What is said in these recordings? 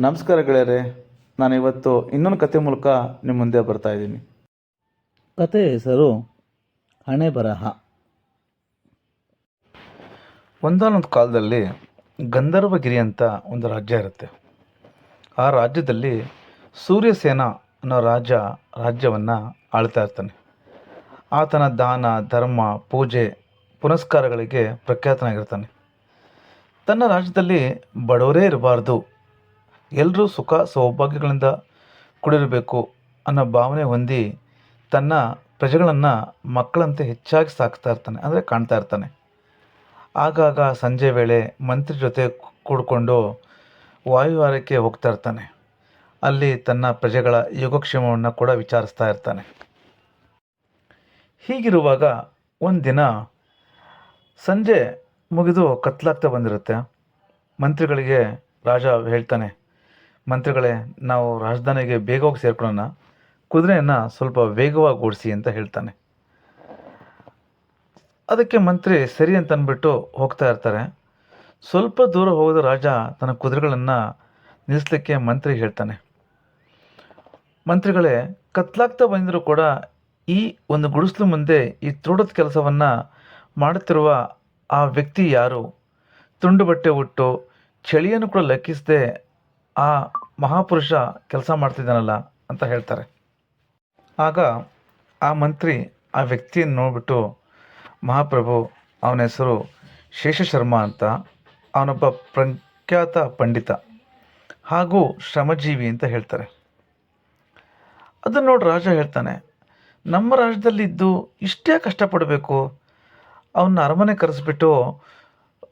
ನಮಸ್ಕಾರ ಗೆಳೆಯರೆ ನಾನು ಇವತ್ತು ಇನ್ನೊಂದು ಕತೆ ಮೂಲಕ ನಿಮ್ಮ ಮುಂದೆ ಬರ್ತಾ ಇದ್ದೀನಿ. ಕತೆ ಹೆಸರು ಹಣೆ ಬರಹ. ಒಂದಾನೊಂದು ಕಾಲದಲ್ಲಿ ಗಂಧರ್ವಗಿರಿ ಅಂತ ಒಂದು ರಾಜ್ಯ ಇರುತ್ತೆ. ಆ ರಾಜ್ಯದಲ್ಲಿ ಸೂರ್ಯಸೇನ ಅನ್ನೋ ರಾಜ ರಾಜ್ಯವನ್ನು ಆಳ್ತಾ ಇರ್ತಾನೆ. ಆತನ ದಾನ ಧರ್ಮ ಪೂಜೆ ಪುನಸ್ಕಾರಗಳಿಗೆ ಪ್ರಖ್ಯಾತನಾಗಿರ್ತಾನೆ. ತನ್ನ ರಾಜ್ಯದಲ್ಲಿ ಬಡವರೇ ಇರಬಾರ್ದು ಎಲ್ಲರೂ ಸುಖ ಸೌಭಾಗ್ಯಗಳಿಂದ ಕೂಡಿರಬೇಕು ಅನ್ನೋ ಭಾವನೆ ಹೊಂದಿ ತನ್ನ ಪ್ರಜೆಗಳನ್ನು ಮಕ್ಕಳಂತೆ ಹೆಚ್ಚಾಗಿ ಸಾಕ್ತಾ ಇರ್ತಾನೆ, ಅಂದರೆ ಕಾಣ್ತಾ ಇರ್ತಾನೆ. ಆಗಾಗ ಸಂಜೆ ವೇಳೆ ಮಂತ್ರಿ ಜೊತೆ ಕೂಡಿಕೊಂಡು ವಾಯುವಾರಕ್ಕೆ ಹೋಗ್ತಾ ಇರ್ತಾನೆ. ಅಲ್ಲಿ ತನ್ನ ಪ್ರಜೆಗಳ ಯೋಗಕ್ಷೇಮವನ್ನು ಕೂಡ ವಿಚಾರಿಸ್ತಾ ಇರ್ತಾನೆ. ಹೀಗಿರುವಾಗ ಒಂದು ದಿನ ಸಂಜೆ ಮುಗಿದು ಕತ್ಲಾಗ್ತಾ ಬಂದಿರುತ್ತೆ. ಮಂತ್ರಿಗಳಿಗೆ ರಾಜ ಹೇಳ್ತಾನೆ ಮಂತ್ರಿಗಳೇ, ನಾವು ರಾಜಧಾನಿಗೆ ಬೇಗ ಹೋಗಿ ಸೇರ್ಕೊಳ್ಳೋಣ. ಕುದುರೆಯನ್ನು ಸ್ವಲ್ಪ ವೇಗವಾಗಿ ಓಡಿಸಿ ಅಂತ ಹೇಳ್ತಾನೆ. ಅದಕ್ಕೆ ಮಂತ್ರಿ ಸರಿ ಅಂತ ಅಂದ್ಬಿಟ್ಟು ಹೋಗ್ತಾ ಇರ್ತಾರೆ. ಸ್ವಲ್ಪ ದೂರ ಹೋಗಿದ ರಾಜ ತನ್ನ ಕುದುರೆಗಳನ್ನು ನಿಲ್ಲಿಸ್ಲಿಕ್ಕೆ ಮಂತ್ರಿ ಹೇಳ್ತಾನೆ. ಮಂತ್ರಿಗಳೇ, ಕತ್ಲಾಗ್ತಾ ಬಂದರೂ ಕೂಡ ಈ ಒಂದು ಗುಡಿಸಲು ಮುಂದೆ ಈ ತೋಟದ ಕೆಲಸವನ್ನು ಮಾಡುತ್ತಿರುವ ಆ ವ್ಯಕ್ತಿ ಯಾರು? ತುಂಡು ಬಟ್ಟೆ ಉಟ್ಟು, ಚಳಿಯನ್ನು ಕೂಡ ಲೆಕ್ಕಿಸದೆ ಆ ಮಹಾಪುರುಷ ಕೆಲಸ ಮಾಡ್ತಿದ್ದಾನಲ್ಲ ಅಂತ ಹೇಳ್ತಾರೆ. ಆಗ ಆ ಮಂತ್ರಿ ಆ ವ್ಯಕ್ತಿಯನ್ನು ನೋಡಿಬಿಟ್ಟು ಮಹಾಪ್ರಭು ಅವನ ಹೆಸರು ಶೇಷಶರ್ಮ ಅಂತ. ಅವನೊಬ್ಬ ಪ್ರಖ್ಯಾತ ಪಂಡಿತ ಹಾಗೂ ಶ್ರಮಜೀವಿ ಅಂತ ಹೇಳ್ತಾರೆ. ಅದನ್ನು ನೋಡಿ ರಾಜ ಹೇಳ್ತಾನೆ, ನಮ್ಮ ರಾಜ್ಯದಲ್ಲಿದ್ದು ಇಷ್ಟೇ ಕಷ್ಟಪಡಬೇಕು. ಅವನ್ನ ಅರಮನೆ ಕರೆಸ್ಬಿಟ್ಟು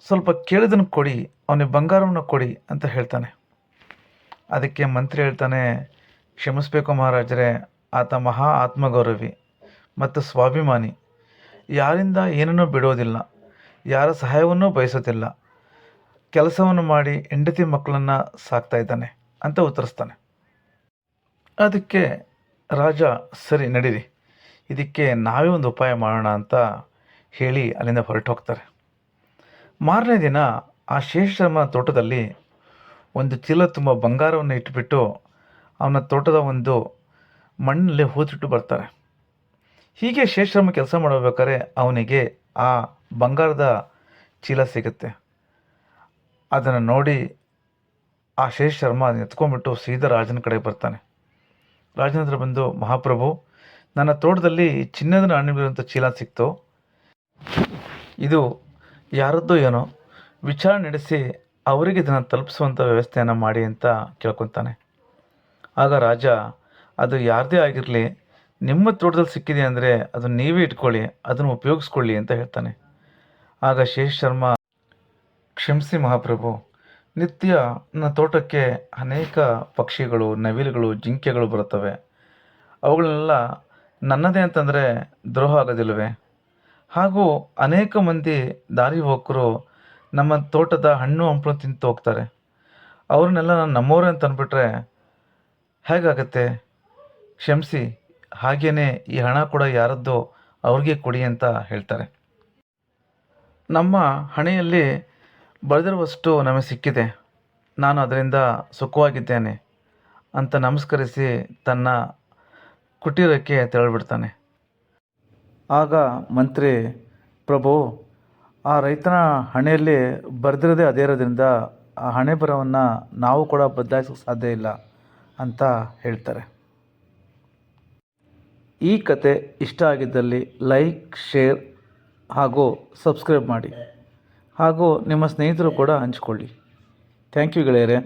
ಸ್ವಲ್ಪ ಕೇಳಿದನ್ನು ಕೊಡಿ, ಅವನಿಗೆ ಬಂಗಾರವನ್ನು ಕೊಡಿ ಅಂತ ಹೇಳ್ತಾನೆ. ಅದಕ್ಕೆ ಮಂತ್ರಿ ಹೇಳ್ತಾನೆ, ಕ್ಷಮಿಸಬೇಕು ಮಹಾರಾಜರೇ, ಆತ ಮಹಾ ಆತ್ಮಗೌರವಿ ಮತ್ತು ಸ್ವಾಭಿಮಾನಿ. ಯಾರಿಂದ ಏನನ್ನೂ ಬಿಡೋದಿಲ್ಲ ಯಾರ ಸಹಾಯವನ್ನೂ ಬಯಸೋದಿಲ್ಲ ಕೆಲಸವನ್ನು ಮಾಡಿ ಹೆಂಡತಿ ಮಕ್ಕಳನ್ನು ಸಾಕ್ತಾ ಇದ್ದಾನೆ ಅಂತ ಉತ್ತರಿಸ್ತಾನೆ. ಅದಕ್ಕೆ ರಾಜ, ಸರಿ, ನಡೀರಿ. ಇದಕ್ಕೆ ನಾವೇ ಒಂದು ಉಪಾಯ ಮಾಡೋಣ ಅಂತ ಹೇಳಿ ಅಲ್ಲಿಂದ ಹೊರಟು ಹೋಗ್ತಾರೆ ಮಾರನೇ ದಿನ ಆ ಶೇಷರ್ಮನ ತೋಟದಲ್ಲಿ ಒಂದು ಚೀಲ ತುಂಬ ಬಂಗಾರವನ್ನು ಇಟ್ಬಿಟ್ಟು ಅವನ ತೋಟದ ಒಂದು ಮಣ್ಣಲ್ಲಿ ಹೂತಿಟ್ಟು ಬರ್ತಾರೆ. ಹೀಗೆ ಶೇಷಶರ್ಮ ಕೆಲಸ ಮಾಡಬೇಕಾದ್ರೆ ಅವನಿಗೆ ಆ ಬಂಗಾರದ ಚೀಲ ಸಿಗುತ್ತೆ. ಅದನ್ನು ನೋಡಿ ಆ ಶೇಷಶರ್ಮ ಅದನ್ನ ಎತ್ಕೊಂಡ್ಬಿಟ್ಟು ಸೀದಾ ರಾಜನ ಕಡೆ ಬರ್ತಾನೆ. ರಾಜನ ಬಂದು, ಮಹಾಪ್ರಭು, ನನ್ನ ತೋಟದಲ್ಲಿ ಚಿನ್ನದ ನಾಣ್ಯಗಳಿರುವಂಥ ಚೀಲ ಸಿಕ್ತು. ಇದು ಯಾರದ್ದೋ ಏನೋ ವಿಚಾರ ನಡೆಸಿ ಅವರಿಗೆ ಇದನ್ನು ತಲುಪಿಸುವಂಥ ವ್ಯವಸ್ಥೆಯನ್ನು ಮಾಡಿ ಅಂತ ಕೇಳ್ಕೊತಾನೆ. ಆಗ ರಾಜ, ಅದು ಯಾರದೇ ಆಗಿರಲಿ, ನಿಮ್ಮ ತೋಟದಲ್ಲಿ ಸಿಕ್ಕಿದೆ ಅಂದರೆ ಅದನ್ನು ನೀವೇ ಇಟ್ಕೊಳ್ಳಿ, ಅದನ್ನು ಉಪಯೋಗಿಸ್ಕೊಳ್ಳಿ ಅಂತ ಹೇಳ್ತಾನೆ. ಆಗ ಶೇಷ್ ಶರ್ಮ, ಕ್ಷಮಿಸಿ ಮಹಾಪ್ರಭು, ನಿತ್ಯ ನನ್ನ ತೋಟಕ್ಕೆ ಅನೇಕ ಪಕ್ಷಿಗಳು, ನವಿಲುಗಳು, ಜಿಂಕೆಗಳು ಬರುತ್ತವೆ. ಅವುಗಳನ್ನೆಲ್ಲ ನನ್ನದೇ ಅಂತಂದರೆ ದ್ರೋಹ ಆಗೋದಿಲ್ಲವೆ? ಹಾಗೂ ಅನೇಕ ಮಂದಿ ದಾರಿ ಹೋಕರು ನಮ್ಮ ತೋಟದ ಹಣ್ಣು ಹಂಪಲು ತಿಂತ ಹೋಗ್ತಾರೆ. ಅವ್ರನ್ನೆಲ್ಲ ನಾನು ನಮ್ಮವರೇ ಅಂತ ಅಂದ್ಬಿಟ್ರೆ ಹೇಗಾಗತ್ತೆ? ಕ್ಷಮಿಸಿ ಹಾಗೆಯೇ ಈ ಹಣ ಕೂಡ ಯಾರದ್ದು ಅವ್ರಿಗೆ ಕೊಡಿ ಅಂತ ಹೇಳ್ತಾರೆ. ನಮ್ಮ ಹಣೆಯಲ್ಲಿ ಬರೆದಿರುವಷ್ಟು ನಮಗೆ ಸಿಕ್ಕಿದೆ. ನಾನು ಅದರಿಂದ ಸುಖವಾಗಿದ್ದೇನೆ ಅಂತ ನಮಸ್ಕರಿಸಿ ತನ್ನ ಕುಟೀರಕ್ಕೆ ತೆರಳಿಬಿಡ್ತಾನೆ. ಆಗ ಮಂತ್ರಿ, ಪ್ರಭು ಆ ರೈತನ ಹಣೆಯಲ್ಲಿ ಬರೆದಿರೋದೇ ಅದೇ ಇರೋದ್ರಿಂದ ಆ ಹಣೆ ಬರವನ್ನು ನಾವು ಕೂಡ ಬದಲಾಯಿಸೋಕ್ಕೆ ಸಾಧ್ಯ ಇಲ್ಲ ಅಂತ ಹೇಳ್ತಾರೆ. ಈ ಕತೆ ಇಷ್ಟ ಆಗಿದ್ದಲ್ಲಿ ಲೈಕ್, ಶೇರ್ ಹಾಗೂ ಸಬ್ಸ್ಕ್ರೈಬ್ ಮಾಡಿ ಹಾಗೂ ನಿಮ್ಮ ಸ್ನೇಹಿತರು ಕೂಡ ಹಂಚ್ಕೊಳ್ಳಿ. ಥ್ಯಾಂಕ್ ಯು ಗೆಳೆಯರೆ.